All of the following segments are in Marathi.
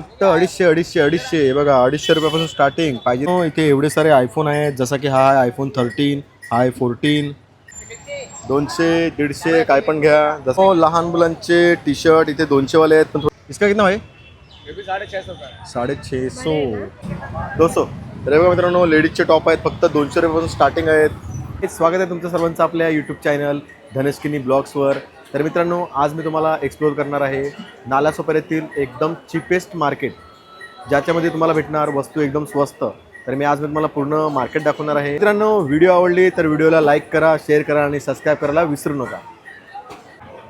फक्त अडीचशे अडीचशे अडीचशे. हे बघा अडीचशे रुपयापासून स्टार्टिंग पाहिजे हो, इथे एवढे सारे आयफोन आहेत. जसं की हा आहे आयफोन थर्टीन हा आहे फोर्टीन दोनशे दीडशे काय पण घ्या. जसं हो, लहान मुलांचे टी शर्ट इथे दोनशे वाले आहेत. पण इसका कितना आहे साडे छे सो दो सो तर बघा मित्रांनो लेडीजचे टॉप आहेत. फक्त दोनशे रुपयापासून स्टार्टिंग आहेत. हे स्वागत आहे तुमचं सर्वांचं आपल्या यूट्यूब चॅनल धनेशकिनी ब्लॉग्सवर तर मित्रांनो आज मी तुम्हाला एक्सप्लोर करणार आहे नालासोपर येथील एकदम चिपेस्ट मार्केट ज्याच्यामध्ये तुम्हाला भेटणार वस्तू एकदम स्वस्त. तर मी आज मी तुम्हाला पूर्ण मार्केट दाखवणार आहे. मित्रांनो व्हिडिओ आवडली तर व्हिडिओला लाईक करा शेअर करा आणि सबस्क्राईब करायला विसरू नका.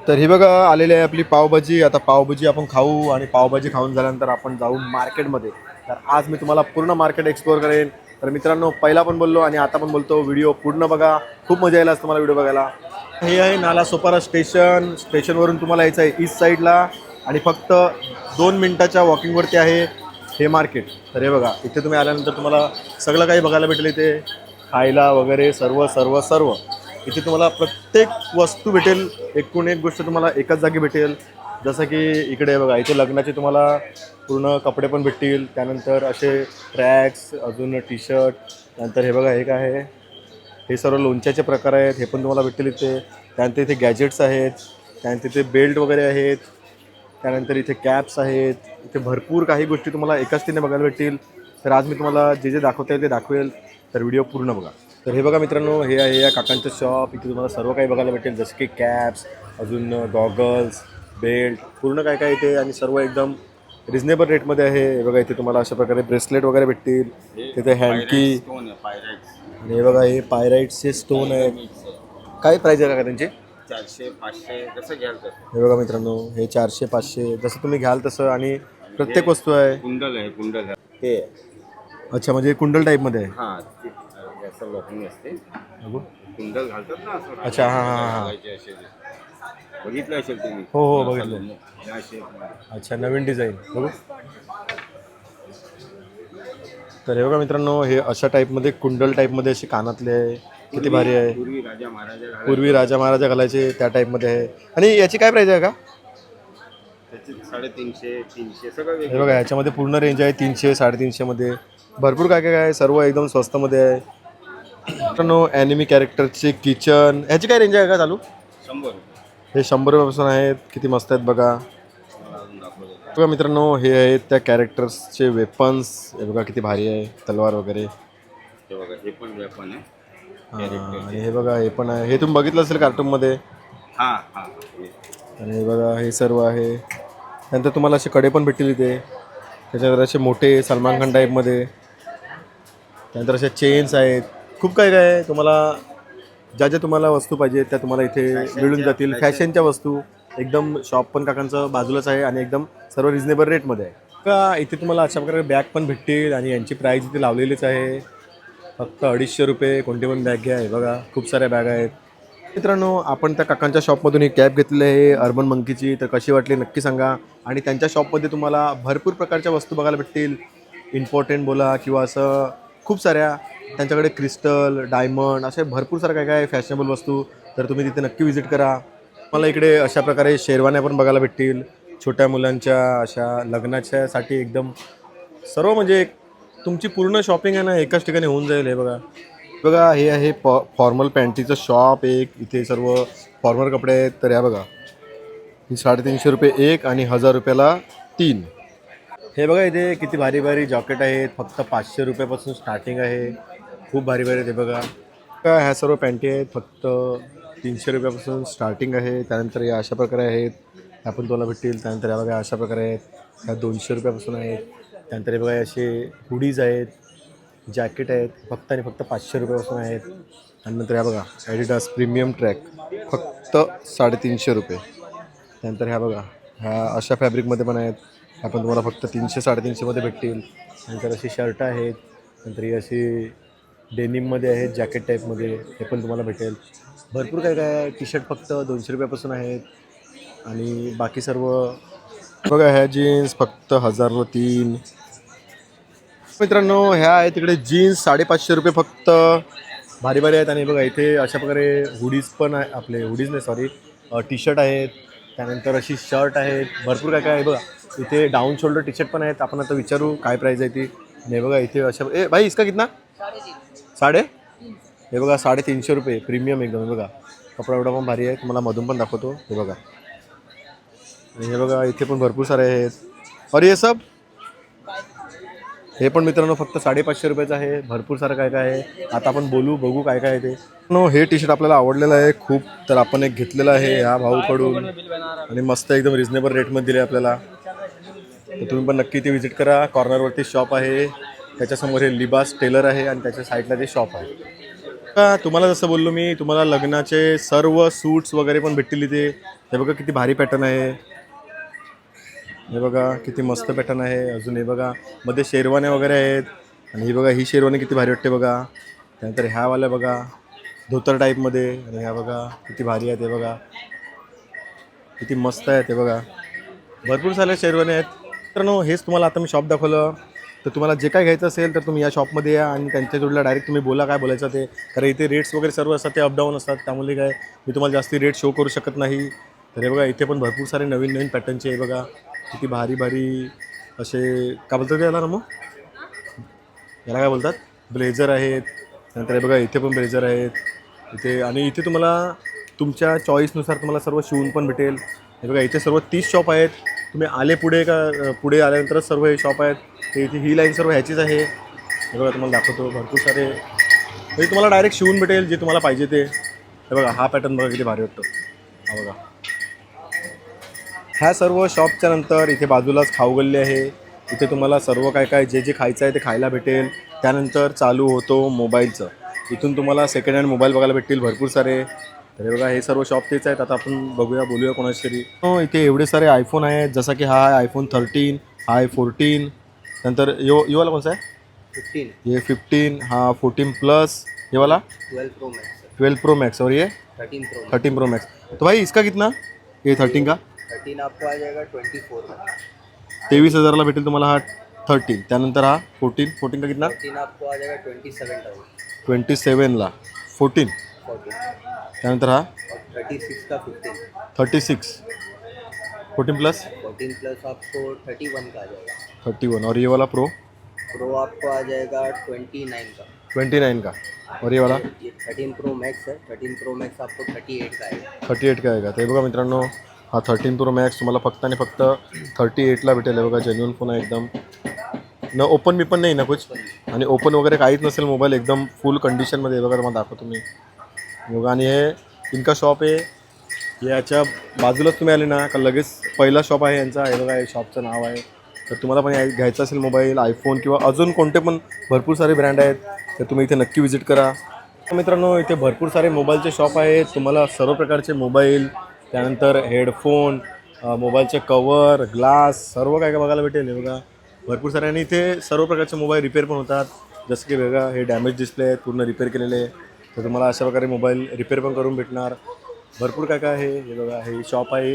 तर हे बघा आलेली आहे आपली पावभाजी. आता पावभाजी आपण खाऊ आणि पावभाजी खाऊन झाल्यानंतर आपण जाऊ मार्केटमध्ये तर आज मी तुम्हाला पूर्ण मार्केट एक्सप्लोअर करेन. तर मित्रांनो पहिला पण बोललो आणि आता पण बोलतो. व्हिडिओ पूर्ण बघा. खूप मजा येईल आज तुम्हाला व्हिडिओ बघायला. हे आहे नाला सोपारा स्टेशन. स्टेशनवरून तुम्हाला यायचं आहे ईस्ट साईडला आणि फक्त दोन मिनटाच्या वॉकिंगवरती आहे हे मार्केट तर हे बघा इथे तुम्ही आल्यानंतर तुम्हाला सगळं काही बघायला भेटेल इथे. खायला वगैरे सर्व सर्व सर्व. इथे तुम्हाला प्रत्येक वस्तू भेटेल. एकूण एक गोष्ट तुम्हाला एकाच जागी भेटेल. जसं की इकडे बघा इथे लग्नाचे तुम्हाला पूर्ण कपडे पण भेटतील. त्यानंतर असे ट्रॅक्स अजून टी शर्ट नंतर हे बघा हे काय आहे? हे सर्व लोणच्याचे प्रकार आहेत हे पण तुम्हाला भेटतील इथे. त्यानंतर इथे गॅजेट्स आहेत त्यानंतर इथे बेल्ट वगैरे आहेत त्यानंतर इथे कॅप्स आहेत. इथे भरपूर काही गोष्टी तुम्हाला एकाच तिने बघायला भेटतील. तर आज मी तुम्हाला जे जे दाखवता येईल ते दाखवेल. तर व्हिडिओ पूर्ण बघा. तर हे बघा मित्रांनो हे आहे या काकांचं शॉप इथे तुम्हाला सर्व काही बघायला भेटेल जसं की कॅप्स अजून गॉगल्स बेल्ट पूर्ण काय काय इथे आणि सर्व एकदम रिजनेबल रेटमध्ये आहे. हे बघा इथे तुम्हाला अशा प्रकारे ब्रेसलेट वगैरे भेटतील. तिथे हँडकी आणि हे बघा हे पायराईटचे स्टोन आहेत. काय प्राईज आहे का त्यांचे? चारशे पाचशे कसं घ्याल हे बघा मित्रांनो हे चारशे पाचशे जसं तुम्ही घ्याल तसं. आणि प्रत्येक वस्तू आहे. कुंडल आहे कुंडल आहे. हे. अच्छा म्हणजे कुंडल टाईपमध्ये आहे. हा असं असते. बघू. कुंडल घालतात ना असं अच्छा, हा, हा, हा. घालायचे असे ते. बघितलं असेल तुम्ही? हो, हो, बघितलं. लोक- या shape मध्ये. अच्छा नवीन डिझाईन बघू. तर हे बघा मित्रांनो हे अशा टाईपमध्ये कुंडल टाईपमध्ये असे कानातले आहे. किती भारी आहे. पूर्वी राजा महाराजा घालायचे. पूर्वी राजा महाराजा घालायचे त्या टाईपमध्ये आहे. आणि याची काय प्राईज आहे का? त्याचे साडेतीनशे तीनशे सगळं हे बघा ह्याच्यामध्ये पूर्ण रेंज आहे तीनशे साडेतीनशेमध्ये भरपूर काय काय आहे सर्व एकदम स्वस्तमध्ये आहे. मित्रांनो ॲनिमी कॅरेक्टरचे किचन ह्याची काय रेंज आहे का चालू? शंभर. हे शंभर रुपयापासून आहेत. किती मस्त आहेत बघा. बघा मित्रांनो हे आहेत त्या कॅरेक्टर्सचे वेपन्स हे बघा किती भारी आहे तलवार वगैरे. हे बघा हे पण वेपन आहे. हा, आणि हे बघा हे पण आहे. हे तुम्ही बघितलं असेल कार्टूनमध्ये हा हा हे. आणि हे बघा हे सर्व आहे. त्यानंतर तुम्हाला असे कडे पण भेटतील इथे. त्याच्यानंतर असे मोठे सलमान खान टाईपमध्ये त्यानंतर असे चेन्स आहेत. खूप काय काय आहे. तुम्हाला ज्या ज्या तुम्हाला वस्तू पाहिजे त्या तुम्हाला इथे मिळून जातील. फॅशनच्या वस्तू. एकदम शॉप पण काकांचं बाजूलाच आहे आणि एकदम सर्व रिजनेबल रेटमध्ये आहे. का इथे तुम्हाला अशा प्रकारे बॅग पण भेटतील आणि यांची प्राईज इथे लावलेलीच आहे. फक्त अडीचशे रुपये कोणती पण बॅग घ्या. आहे बघा खूप साऱ्या बॅग आहेत. मित्रांनो आपण त्या काकांच्या शॉपमधून ही कॅब घेतलेली आहे अर्बन मंकीची तर कशी वाटली नक्की सांगा. आणि त्यांच्या शॉपमध्ये तुम्हाला भरपूर प्रकारच्या वस्तू बघायला भेटतील. इम्पॉर्टंट बोला किंवा असं खूप साऱ्या. त्यांच्याकडे क्रिस्टल डायमंड असे भरपूर सारं काय काय फॅशनेबल वस्तू. तर तुम्ही तिथे नक्की व्हिजिट करा. मला इकडे अशा प्रकारे शेरवान्या पण बघायला भेटतील. छोट्या मुलांच्या अशा लग्नाच्यासाठी एकदम सर्व म्हणजे एक तुमची पूर्ण शॉपिंग आहे ना एकाच ठिकाणी होऊन जाईल हे बघा. बघा हे आहे फॉ फॉर्मल पॅन्टीचं शॉप एक. इथे सर्व फॉर्मल कपडे आहेत. तर या बघा. ही साडेतीनशे रुपये एक आणि हजार रुपयाला तीन. हे बघा इथे किती भारी भारी जॉकेट आहेत. फक्त पाचशे रुपयापासून स्टार्टिंग आहे. खूप भारी भारी ते बघा. का ह्या सर्व पॅन्टी आहेत. फक्त तीनशे रुपयापासून स्टार्टिंग आहे. त्यानंतर या अशा प्रकारे आहेत. ह्या पण तुम्हाला भेटतील. त्यानंतर ह्या बघा अशा प्रकारे आहेत. ह्या दोनशे रुपयापासून आहेत. त्यानंतर हे बघा असे हुडीज आहेत. जॅकेट आहेत. फक्त आणि फक्त पाचशे रुपयापासून आहेत. आणि नंतर ह्या बघा ॲडिडास प्रीमियम ट्रॅक फक्त साडेतीनशे रुपये. त्यानंतर ह्या बघा ह्या अशा फॅब्रिकमध्ये पण आहेत. ह्या पण तुम्हाला फक्त तीनशे साडेतीनशेमध्ये भेटतील. नंतर अशी शर्ट आहेत. नंतर ही अशी डेनिममध्ये आहेत जॅकेट टाईपमध्ये. हे पण तुम्हाला भेटेल. भरपूर काय काय टी शर्ट फक्त दोनशे रुपयापासून आहेत. आणि बाकी सर्व बघा ह्या जीन्स फक्त हजार तीन. मित्रांनो ह्या आहे तिकडे जीन्स साडेपाचशे रुपये फक्त. भारी भारी आहेत आणि बघा इथे अशा प्रकारे हुडीज पण आहे आपले हुडीज नाही सॉरी टी शर्ट आहेत. त्यानंतर अशी शर्ट आहेत. भरपूर काय काय आहे बघा. इथे डाऊन शोल्डर टी शर्ट पण आहेत. आपण आता विचारू काय प्राईज आहे ती. आणि बघा इथे अशा ए भाई इसका कितना? साडे? हे बघा साडेतीनशे रुपये. प्रीमियम एकदम बघा. कपडा एवढा पण भारी आहे. तुम्हाला मधून पण दाखवतो. हे बघा. आणि हे बघा इथे पण भरपूर सारे आहेत. अरे हे सब? हे पण मित्रांनो फक्त साडेपाचशे रुपयाचं आहे. भरपूर सारं काय काय आहे. आता आपण बोलू बघू काय काय आहे ते. नो हे टी शर्ट आपल्याला आवडलेलं आहे खूप. तर आपण एक घेतलेलं आहे ह्या भाऊकडून. आणि मस्त एकदम रिजनेबल रेटमध्ये दिले आपल्याला. तर तुम्ही पण नक्की ते व्हिजिट करा. कॉर्नरवरती शॉप आहे. त्याच्यासमोर हे लिबास टेलर आहे आणि त्याच्या साईडला ते शॉप आहे. का तुम्हाला जसं बोललो मी तुम्हाला लग्नाचे सर्व सूट्स वगैरे पण भेटतील इथे. हे बघा किती भारी पॅटर्न आहे. हे बघा किती मस्त पॅटर्न आहे. अजून हे बघा मध्ये शेरवान्या वगैरे आहेत. आणि ही बघा ही शेरवानी किती भारी वाटते बघा. त्यानंतर ह्यावाल्या बघा धोतर टाईपमध्ये आणि ह्या बघा किती भारी आहेत हे बघा. किती मस्त आहेत हे बघा. भरपूर साऱ्या शेरवाने आहेत. मित्रांनो हेच तुम्हाला आता मी शॉप दाखवलं. तर तुम्हाला जे काय घ्यायचं असेल तर तुम्ही या शॉपमध्ये या. आणि त्यांच्या जोडला डायरेक्ट तुम्ही बोला काय बोलायचं ते. कारण इथे रेट्स वगैरे सर्व असतात ते अपडाऊन असतात. त्यामुळे काय मी तुम्हाला जास्ती रेट शो करू शकत नाही. तर हे बघा इथे पण भरपूर सारे नवीन नवीन पॅटर्नचे आहे बघा. किती भारी भारी असे काय बोलतात याला ना मग याला काय बोलतात? ब्लेझर आहेत. नंतर हे बघा इथे पण ब्लेझर आहेत. इथे आणि इथे तुम्हाला तुमच्या चॉईसनुसार तुम्हाला सर्व शिवून पण भेटेल. हे बघा इथे सर्व तीस शॉप आहेत. तुम्ही आले पुढे का पुढे आल्यानंतरच सर्व हे शॉप आहेत. ते इथे ही लाईन सर्व ह्याचीच आहे. हे बघा तुम्हाला दाखवतो भरपूर सारे. म्हणजे तुम्हाला डायरेक्ट शिवून भेटेल जे तुम्हाला पाहिजे ते. हे बघा हा पॅटर्न बघा किती भारी वाटतो. हा बघा. ह्या सर्व शॉपच्या नंतर इथे बाजूलाच खाऊगल्ली आहे. इथे तुम्हाला सर्व काय काय जे जे खायचं आहे ते खायला भेटेल. त्यानंतर चालू होतो मोबाईलचं. इथून तुम्हाला सेकंड हँड मोबाईल बघायला भेटतील भरपूर सारे. तर हे बघा हे सर्व शॉप तेच आहेत. आता आपण बघूया बोलूया कोणाशी तरी. हो इथे एवढे सारे आयफोन आहेत. जसा की हा आहे आयफोन थर्टीन हा आहे फोर्टीन नंतर यो योवाला कोणता आहे? फिफ्टीन ये फिफ्टीन हा फोर्टीन प्लस ये वाला twelve pro max twelve pro max और ये? Thirteen pro thirteen pro max तो भाई इसका कितना? ये थर्टीन का? थर्टीन आपको आ जाएगा ट्वेंटी फोर में तेवीस हजाराला भेटेल तुम्हाला हा थर्टीन त्यानंतर हा फोर्टीन फोर्टीन का कितना? थर्टीन आपको आ जाएगा ट्वेंटी सेवन थाउजेंड ट्वेंटी सेवनला फोर्टीन फोर्टीन त्यानंतर हा? और थर्टी सिक्स का fifteen thirty six fourteen plus fourteen plus आपको थर्टी वन का आ जाएगा थर्टी वन और ये वाला प्रो प्रो आपको आ जाएगा ट्वेंटी नाइन का. ट्वेंटी नाइन का. और ये वाला? ये थर्टीन प्रो मैक्स है. थर्टीन प्रो मैक्स आपको थर्टी एट का आएगा थर्टी एट का आहे का ते बघा मित्रांनो हा थर्टीन प्रो मॅक्स तुम्हाला फक्त आणि फक्त थर्टी एटला भेटेल. हे बघा जेन्युअन फोन आहे एकदम. न ओपन मी पण नाही ना कुछ आणि ओपन वगैरे काहीच नसेल मोबाईल एकदम फुल कंडिशनमध्ये बघा तुम्हाला दाखवतो मी. बघा आणि हे इनका शॉप आहे. याच्या बाजूलाच तुम्ही आले ना का लगेच पहिला शॉप आहे यांचा. हे बघा शॉपचं नाव आहे. तर तुम्हाला पण घ्यायचं असेल मोबाईल आयफोन किंवा अजून कोणते पण भरपूर सारे ब्रँड आहेत तर तुम्ही इथे नक्की विजिट करा. मित्रांनो इथे भरपूर सारे मोबाईलचे शॉप आहेत. तुम्हाला सर्व प्रकारचे मोबाईल त्यानंतर हेडफोन मोबाईलचे कवर ग्लास सर्व काय काय बघायला भेटेल हे बघा. भरपूर सारे. आणि इथे सर्व प्रकारचे मोबाईल रिपेअर पण होतात. जसं की बघा हे डॅमेज डिस्प्ले आहेत पूर्ण रिपेअर केलेले तर तुम्हाला अशा प्रकारे मोबाईल रिपेअर पण करून भेटणार. भरपूर काय काय आहे हे बघा. हे शॉप आहे.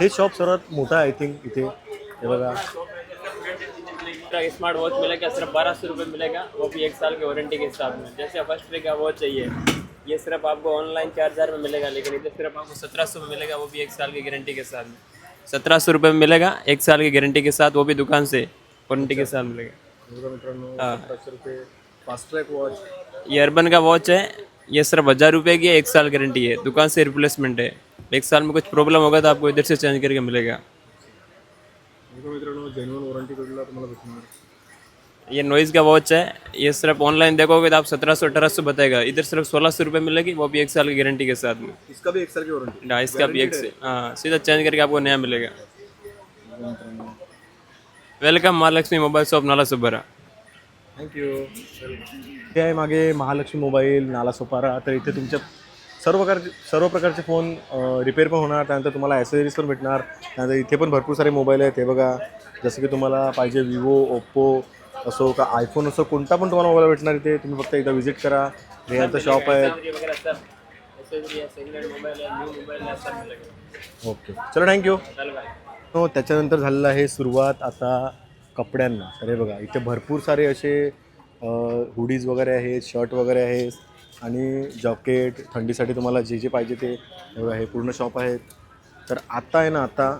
हे शॉप सर्वात मोठं आहे आय थिंक इथे. हे बघा. स्मार्ट वॉच मिलेगा सिर्फ बारह सौ रुपये मिलेगा वो भी एक साल की वारंटी के साथ में. जैसे फर्स्ट का वॉच चाहिए? ये सिर्फ़ आपको ऑनलाइन चार हज़ार में मिलेगा लेकिन इधर सिर्फ़ आपको सत्रह सौ में मिलेगा वो भी एक साल की गारंटी के साथ में। सत्रह सौ रुपये में मिलेगा एक साल की गारंटी के साथ वो भी दुकान से वारंटी के साथ मिलेगा। हाँ। ये अर्बन का वॉच है ये सिर्फ़ हज़ार रुपये की एक साल गारंटी है। दुकान से रिप्लेसमेंट है। एक साल में कुछ प्रॉब्लम होगा तो आपको इधर से चेंज करके मिलेगा। मित्रांनो जेन्युअन वॉरंटी तुम्हाला भेटणार ये नॉइज़ का वॉच है। ये सिर्फ ऑनलाइन देखोगे तो आप सत्रह सौ अठारह सौ बताएगा। इधर सिर्फ सोलह सौ रुपये मिलेगी वो भी एक साल की गारंटी के साथ में। इसका भी एक साल की वॉरंटी हाँ इसका भी एक से हाँ सीधा चेंज करके आपको नया मिलेगा। वेलकम महालक्ष्मी मोबाईल शॉप नाला सुब्बरा। थँक्यू ते आहे मागे महालक्ष्मी मोबाईल नाला सोपारा तर इथे तुमच्या सर्व प्रकारचे सर्व प्रकारचे फोन रिपेअर पण होणार. त्यानंतर तुम्हाला ॲसेसरीज पण भेटणार. त्यानंतर इथे पण भरपूर सारे मोबाईल आहेत. हे बघा जसं की तुम्हाला पाहिजे विवो ओप्पो असो का आयफोन असो कोणता पण तुम्हाला मोबाईल भेटणार इथे तुम्ही फक्त एकदा व्हिजिट करा. हे शॉप आहे. ओके चलो थँक्यू हो त्याच्यानंतर झालेलं आहे सुरुवात आता कपड्यांना. तर हे बघा इथे भरपूर सारे असे हुडीज वगैरे आहेत शर्ट वगैरे आहेत आणि जॉकेट थंडीसाठी तुम्हाला जे जे पाहिजे ते हे हे पूर्ण शॉप आहेत. तर आता आहे ना आता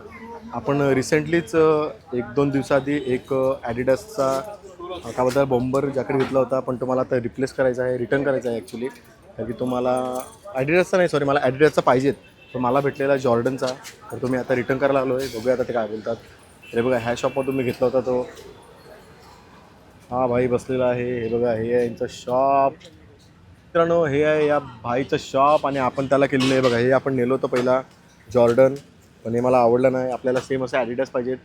आपण रिसेंटलीच एक दोन दिवसाआधी एक ॲडिडासचा काबद्दल बॉम्बर जॅकेट घेतला होता पण तुम्हाला आता रिप्लेस करायचा आहे रिटर्न करायचा आहे ॲक्च्युली कारण की तुम्हाला ॲडिडासचा नाही सॉरी मला ॲडिडासचा पाहिजेत. तर मला भेटलेला जॉर्डनचा तर तुम्ही आता रिटर्न करायला लागलो आहे बघूया आता ते काय बोलतात. अरे बघा ह्या शॉपवर तुम्ही घेतला होता तो. हा भाई बसलेला आहे. हे बघा हे आहे यांचं शॉप मित्रांनो हे आहे या भाईचं शॉप आणि आपण त्याला केलेलं आहे. बघा हे आपण नेलो होतं पहिला जॉर्डन पण हे मला आवडलं नाही. आपल्याला सेम असं ॲडिडास पाहिजेत.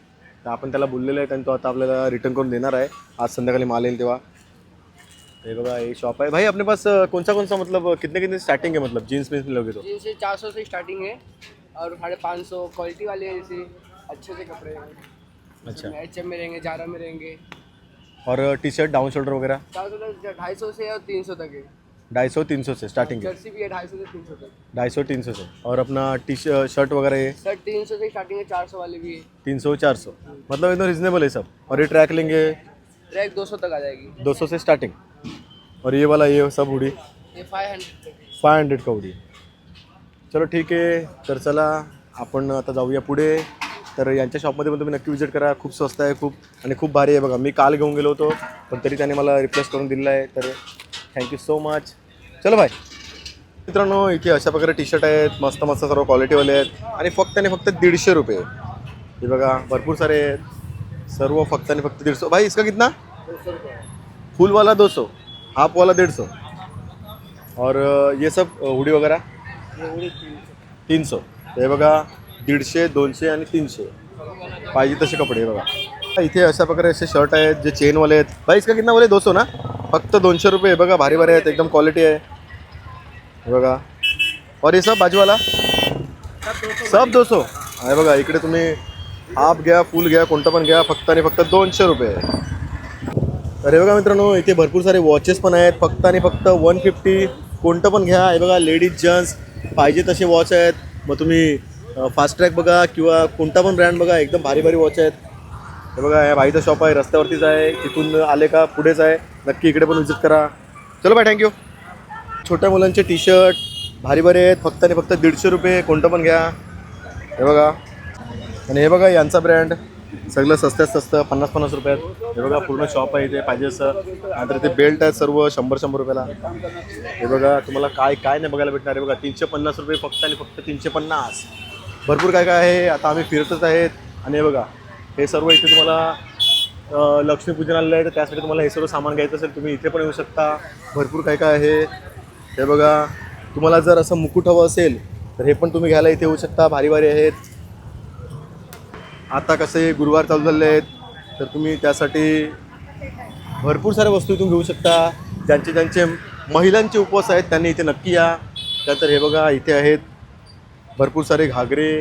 तर आपण त्याला बोललेलं आहे आणि तो आता आपल्याला रिटर्न करून देणार आहे. आज संध्याकाळी माल येईल तेव्हा. हे बघा हे शॉप आहे. भाई अपने पास कौन सा कौन सा मतलब कितने कितने स्टार्टिंग है मतलब? जीन्स में लोगे तो. जिनसे चार सौ से स्टार्टिंग है और साढ़े पाँच सौ क्वालिटी वाले हैं जैसे अच्छे से कपड़े हैं. अच्छा. एच एम में रहेंगे जारा में रहेंगे. और टी शर्ट डाउन शोल्डर वगैरह? ढाई सौ से और तीन सौ तक है. ढाई सौ तीन सौ से स्टार्टिंग है जर्सी भी है ढाई सौ से तीन सौ तक ढाई सौ तीन सौ से और अपना टी शर्ट वगैरह ये सर तीन सौ से स्टार्टिंग है चार सौ वाले भी है तीन सौ चार सौ मतलब एकदम रिजनेबल है सब और ये ट्रैक लेंगे? ट्रैक दो सौ तक आ जाएगी. दो सौ से स्टार्टिंग और ये वाला ये सब उडी ये फाइव हंड्रेड फाय हंड्रेड का उडी चलो ठीक आहे तर चला आपण आता जाऊया पुढे. तर यांच्या शॉपमध्ये पण तुम्ही नक्की विजिट करा. खूप स्वस्त आहे खूप आणि खूप भारी आहे बघा. मी काल घेऊन गेलो होतो पण तरी त्याने मला रिप्लेस करून दिलेलं आहे. तर थँक्यू सो मच चलो भाई. मित्रांनो इथे अशा प्रकारे टी शर्ट आहेत मस्त मस्त सर्व क्वालिटीवाले आहेत. आणि फक्त आणि फक्त दीडशे रुपये. हे बघा भरपूर सारे आहेत. सर्व फक्त आणि फक्त दीडशे. भाई इसका कितना? फुलवाला दो सौ हाफ वाला डेढ़ सौ और ये सब हुडी वगैरह तीन सौ हे बघा दीडशे दोनशे आणि तीनशे. पाहिजे तसे कपडे हे बघा. इथे अशा प्रकारे असे शर्ट आहेत जे चेनवाले आहेत. भाई इसका कितना बोले? दो सौ ना? फक्त दोनशे रुपये बघा भारी भारी आहेत एकदम क्वालिटी आहे. हे बघा. और ये सब बाजूवाला? सब दो आहे बघा इकडे तुम्ही हाफ घ्या फुल घ्या कोणतं पण घ्या फक्त आणि फक्त दोनशे रुपये. अरे बघा मित्रांनो इथे भरपूर सारे वॉचेस पण आहेत फक्त आणि फक्त वन फिफ्टी कोणतं पण घ्या हे बघा लेडीज जेंट्स पाहिजे तसे वॉच आहेत. मग तुम्ही फास्ट ट्रॅक बघा किंवा कोणता पण ब्रँड बघा एकदम भारी भारी वॉच आहेत. हे बघा या भाईचं शॉप आहे रस्त्यावरतीच आहे तिथून आले का पुढेच आहे. नक्की इकडे पण विजिट करा. चलो बाय थँक्यू छोट्या मुलांचे टी शर्ट भारी भारी आहेत. फक्त आणि फक्त दीडशे रुपये कोणतं पण घ्या. हे बघा. आणि हे बघा यांचा ब्रँड सगळं सस्त्यात स्वस्त पन्नास पन्नास रुपयात. हे बघा पूर्ण शॉप आहे इथे. पाहिजे असं. नंतर ते बेल्ट आहेत सर्व शंभर शंभर रुपयाला. हे बघा तुम्हाला काय काय नाही बघायला भेटणार. आहे बघा तीनशे पन्नास रुपये फक्त आणि फक्त तीनशे पन्नास. भरपूर काय काय आहे. आता आम्ही फिरतच आहेत. आणि हे बघा हे सर्व इथे तुम्हाला लक्ष्मीपूजनालय आहे तर त्यासाठी तुम्हाला हे सर्व सामान घ्यायचं असेल तुम्ही इथे पण येऊ शकता. भरपूर काय काय आहे. हे बघा तुम्हाला जर असं मुकुट हवं असेल तर हे पण तुम्ही घ्यायला इथे येऊ शकता. भारी भारी आहेत. आता कसे गुरुवार चालू झाले आहेत तर तुम्ही त्यासाठी भरपूर साऱ्या वस्तू इथून घेऊ शकता. ज्यांचे ज्यांचे महिलांचे उपवास आहेत त्यांनी इथे नक्की या. त्यानंतर हे बघा इथे आहेत भरपूर सारे घागरे.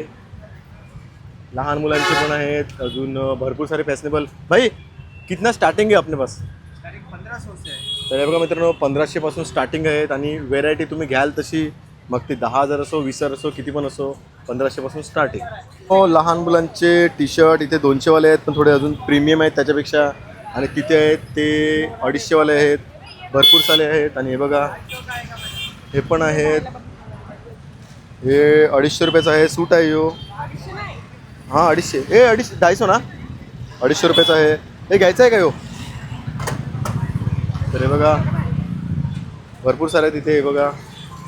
लहान मुलांचे पण आहेत अजून भरपूर सारे फॅशनेबल भाई कितना स्टार्टिंग आहे आपल्या पास तर हे बघा मित्रांनो पंधराशेपासून स्टार्टिंग आहेत आणि व्हेरायटी तुम्ही घ्याल तशी मग ते दहा हजार असो वीस हजार असो किती पण असो पंधराशेपासून स्टार्टिंग हो लहान मुलांचे टी शर्ट इथे दोनशेवाले आहेत पण थोडे अजून प्रीमियम आहेत त्याच्यापेक्षा. आणि तिथे आहेत ते अडीचशेवाले आहेत भरपूर सारे आहेत. आणि हे बघा हे पण आहेत. हे अडीचशे रुपयाचं आहे सूट आहे यो. हां अडीचशे. ए अडीचशे ढायसो ना. अडीचशे रुपयाचं आहे. हे घ्यायचं आहे का हो तर हे बघा. भरपूर सारे आहेत तिथे हे बघा.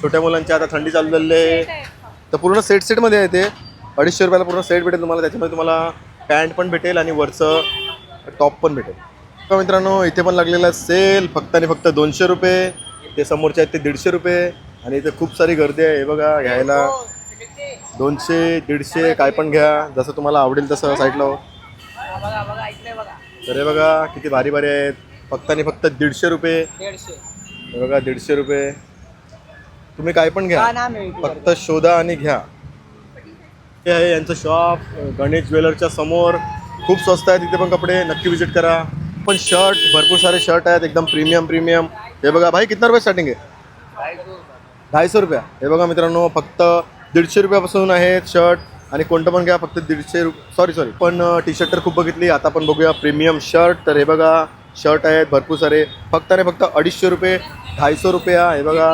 छोट्या मुलांच्या आता थंडी चालू झालेली आहे. तर पूर्ण सेट सेटमध्ये आहे ते. अडीचशे रुपयाला पूर्ण सेट भेटेल तुम्हाला. त्याच्यामध्ये तुम्हाला पॅन्ट पण भेटेल आणि वरचं टॉप पण भेटेल. तर मित्रांनो इथे पण लागलेला सेल. फक्त आणि फक्त दोनशे रुपये. ते समोरचे आहेत ते दीडशे रुपये. आणि इथे खूप सारी गर्दी आहे. हे बघा घ्यायला. दोनशे दीडशे काय पण घ्या. जसं तुम्हाला आवडेल तसं साईडला हो. तर हे बघा किती भारी भारी आहेत. फक्त आणि फक्त दीडशे रुपये. हे बघा दीडशे रुपये. तुम्ही काय पण घ्या. फक्त शोधा आणि घ्या. हे आहे यांचं शॉप गणेश ज्वेलरच्या समोर. खूप स्वस्त आहे तिथे पण कपडे. नक्की विजिट करा. पण शर्ट भरपूर सारे शर्ट आहेत. एकदम प्रीमियम प्रीमियम हे बघा भाई कितना रुपये स्टार्टिंग आहे? ढाईशे रुपया. हे बघा मित्रांनो फक्त दीडशे रुपयापासून आहेत शर्ट आणि कोणतं पण घ्या फक्त दीडशे रुप सॉरी सॉरी पण टी शर्ट तर खूप बघितली आता आपण बघूया प्रीमियम शर्ट तर हे बघा शर्ट आहेत भरपूर सारे. फक्त आणि फक्त अडीचशे रुपये ढाईशे रुपया हे बघा.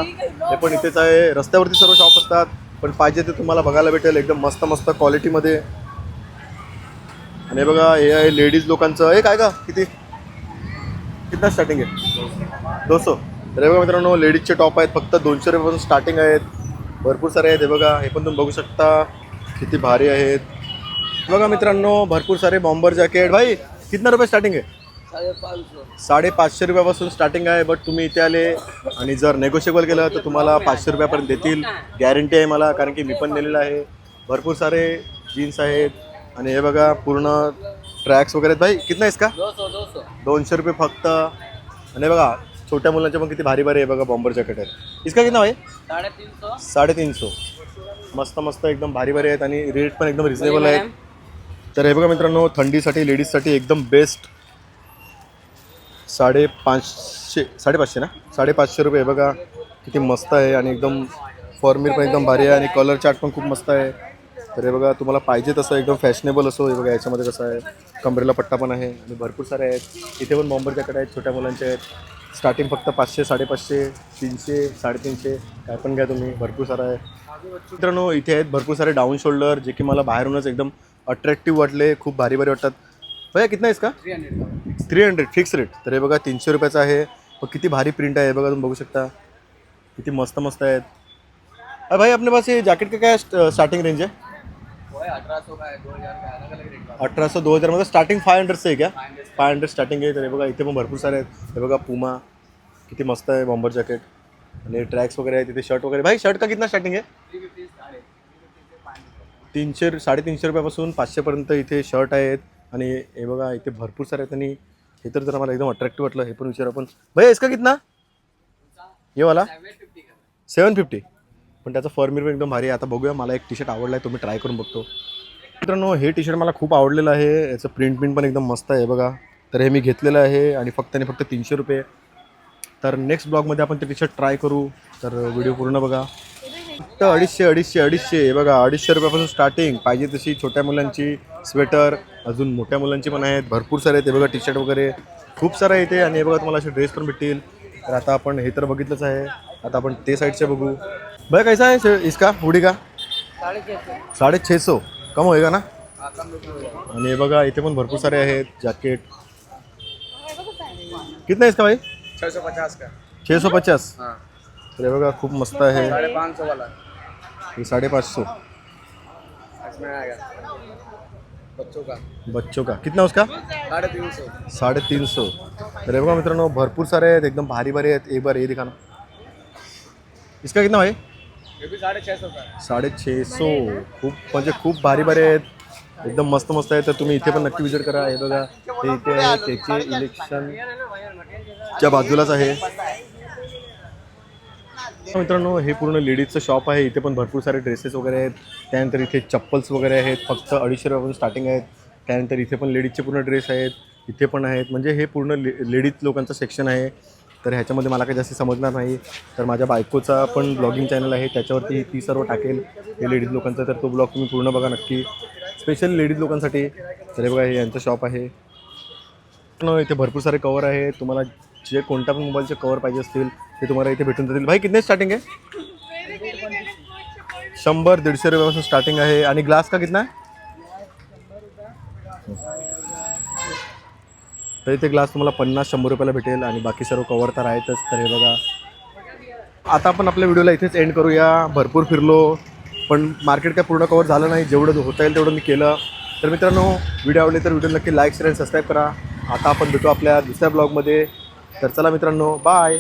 हे पण इथेच आहे. रस्त्यावरती सर्व शॉप असतात पण पाहिजे ते तुम्हाला बघायला भेटेल एकदम मस्त मस्त क्वालिटीमध्ये आणि हे बघा हे आहे लेडीज लोकांचं. हे काय का किती? कितना स्टार्टिंग आहे? दोनशे. तर हे बघा मित्रांनो लेडीजचे टॉप आहेत फक्त दोनशे रुपयापासून स्टार्टिंग आहेत. भरपूर सारे आहेत. हे बघा हे पण तुम्ही बघू शकता. किती भारी आहेत. बघा मित्रांनो भरपूर सारे बॉम्बर जॅकेट भाई कितना रुपये स्टार्टिंग आहे? साडेपाचशे रुपयापासून स्टार्टिंग आहे बट तुम्ही इथे आले आणि जर नेगोशिएबल केलं तर तुम्हाला पाचशे रुपयापर्यंत देतील. गॅरंटी आहे मला कारण की मी पण नेलेलं आहे. भरपूर सारे जीन्स आहेत. आणि हे बघा पूर्ण ट्रॅक्स वगैरे आहेत. भाई कितना आहे का दोनशे रुपये फक्त. आणि हे बघा छोट्या मुलांचे पण किती भारी भारी आहे बघा बॉम्बर जॅकेट आहेत. इसका कितना भाई? साढ़े तीन सौ साडेतीन सौ मस्त मस्त एकदम भारी भारी आहेत आणि रेट पण एकदम रिझनेबल आहेत. तर हे बघा मित्रांनो थंडीसाठी लेडीजसाठी एकदम बेस्ट साडेपाचशे साडेपाचशे ना? साडेपाचशे रुपये हे बघा किती मस्त आहे आणि एकदम फॉर्मिर पण एकदम भारी आहे आणि कलर चार्ट पण खूप मस्त आहे. तर हे बघा तुम्हाला पाहिजे तसं एकदम फॅशनेबल असो हे बघा याच्यामध्ये कसं आहे. कमरेला पट्टा पण आहे आणि भरपूर सारे आहेत. इथे पण बॉम्बर जॅकेट आहेत छोट्या मुलांचे आहेत. स्टार्टिंग फक्त पाचशे साडेपाचशे तीनशे साडेतीनशे काय पण घ्या तुम्ही भरपूर सारं आहे. मित्रांनो इथे आहेत भरपूर सारे डाऊन शोल्डर जे की मला बाहेरूनच एकदम अट्रॅक्टिव्ह वाटले खूप भारी भारी वाटतात. भैया कितना आहेस का थ्री हंड्रेड फिक्स रेट तर हे बघा तीनशे रुपयाचं आहे. व किती भारी प्रिंट आहे हे बघा तुम्ही बघू शकता. किती मस्त मस्त आहेत. अरे भाई आपल्या पास हे जॅकेट का स्टार्टिंग रेंज आहे? अठराशे दोन हजारमध्ये अठरा स्टार्टिंग फाय हंड्रेडचं आहे क्या? फाय हंड्रेड स्टार्टिंग आहे. तर हे बघा इथे पण भरपूर सारे आहेत. हे बघा पुमा किती मस्त आहे बॉम्बर जॅकेट आणि ट्रॅक्स वगैरे आहे तिथे शर्ट वगैरे. भाई शर्ट का कितना स्टार्टिंग आहे? तीनशे साडेतीनशे रुपयापासून पाचशेपर्यंत इथे शर्ट आहेत. आणि हे बघा इथे भरपूर सारे आहेत. आणि हे तर जरा मला एकदम अट्रॅक्टिव्ह वाटलं हे पण विचार आपण. भैया इसका कितना? ये वाला? सेवन फिफ्टी पण त्याचं फर्मिर पण एकदम भारी आहे. आता बघूया मला एक टी शर्ट आवडला आहे तुम्ही ट्राय करून बघतो. मित्रांनो हे टी शर्ट मला खूप आवडलेलं आहे. याचं प्रिंट प्रिंट पण एकदम मस्त आहे बघा. तर हे मी घेतलेलं आहे आणि फक्त आणि फक्त तीनशे रुपये. तर नेक्स्ट ब्लॉगमध्ये आपण ते टी शर्ट ट्राय करू. तर व्हिडिओ पूर्ण बघा. फक्त अडीचशे अडीचशे अडीचशे. हे बघा अडीचशे रुपयापासून स्टार्टिंग पाहिजे तशी छोट्या मुलांची स्वेटर अजून मोठ्या मुलांची पण आहेत. भरपूर सारे आहेत. हे बघा टी शर्ट वगैरे खूप सारं आहे आणि हे बघा तुम्हाला असे ड्रेस पण भेटतील. तर आता आपण हे तर बघितलंच आहे. आता आपण ते साईडचे बघू. बघा कैसा आहे इसका हुडी का? साडे छे सौ कम होएगा ना? हाँ कम रुपये हो आणि हे बघा इथे पण भरपूर सारे आहेत जॅकेट कितना है इसका भाई? छः सौ पचास का? छे सौ पचास? हाँ। तर हे बघा खूप मस्त आहे. साढ़े पाँच सौ हे साडेपाच सौ बच्चों का। बच्चों का. कितना उसका? साढ़े तीन सौ। साडे तीन सौ. तर हे बघा मित्रांनो भरपूर सारे आहेत एकदम भारी भारी आहेत. एक बार ये दिखाना इसका कितना भाई? साडेछे सो खूप म्हणजे खूप भारी भारी आहेत. एकदम मस्त मस्त आहे तर तुम्ही इथे पण नक्की विजिट करा. हे बघा. हे इथे आहे त्याचे इलेक्शनच्या बाजूलाच आहे. मित्रांनो हे पूर्ण लेडीजचं शॉप आहे. इथे पण भरपूर सारे ड्रेसेस वगैरे आहेत. त्यानंतर इथे चप्पल्स वगैरे आहेत. फक्त अडीचशे रुपयापासून स्टार्टिंग आहेत. त्यानंतर इथे पण लेडीजचे पूर्ण ड्रेस आहेत. इथे पण आहेत. म्हणजे हे पूर्ण ले लेडीज लोकांचं सेक्शन आहे. तर ह्याच्यामध्ये मला काही जास्त समजणार नाही. तर माझ्या बायकोचा पण ब्लॉगिंग चॅनल आहे त्याच्यावरती ती सर्व टाकेल. हे लेडीज लोकांचा तर तो ब्लॉग तुम्ही पूर्ण बघा नक्की. स्पेशल लेडीज लोकांसाठी. तर हे बघा हे यांचं शॉप आहे. हो, इथे भरपूर सारे कवर आहे. तुम्हाला जे कोणत्या पण मोबाईलचे कवर पाहिजे असतील ते तुम्हाला इथे भेटून जातील. भाई कितने स्टार्टिंग आहे? शंभर दीडशे रुपयापासून स्टार्टिंग आहे. आणि ग्लास का कितना? आहे तर इथे ग्लास तुम्हाला पन्नास शंभर रुपयाला भेटेल आणि बाकी सर्व कवर तर आहेतच. तर हे बघा. आता आपण आपल्या व्हिडिओला इथेच एंड करूया. भरपूर फिरलो. पण मार्केट काय पूर्ण कवर झालं नाही. जेवढं होता येईल तेवढं मी केलं. तर मित्रांनो व्हिडिओ आवडले तर व्हिडिओ नक्की लाईक शेअर आणि सबस्क्राईब करा. आता आपण भेटू आपल्या दुसऱ्या ब्लॉगमध्ये तर चला मित्रांनो बाय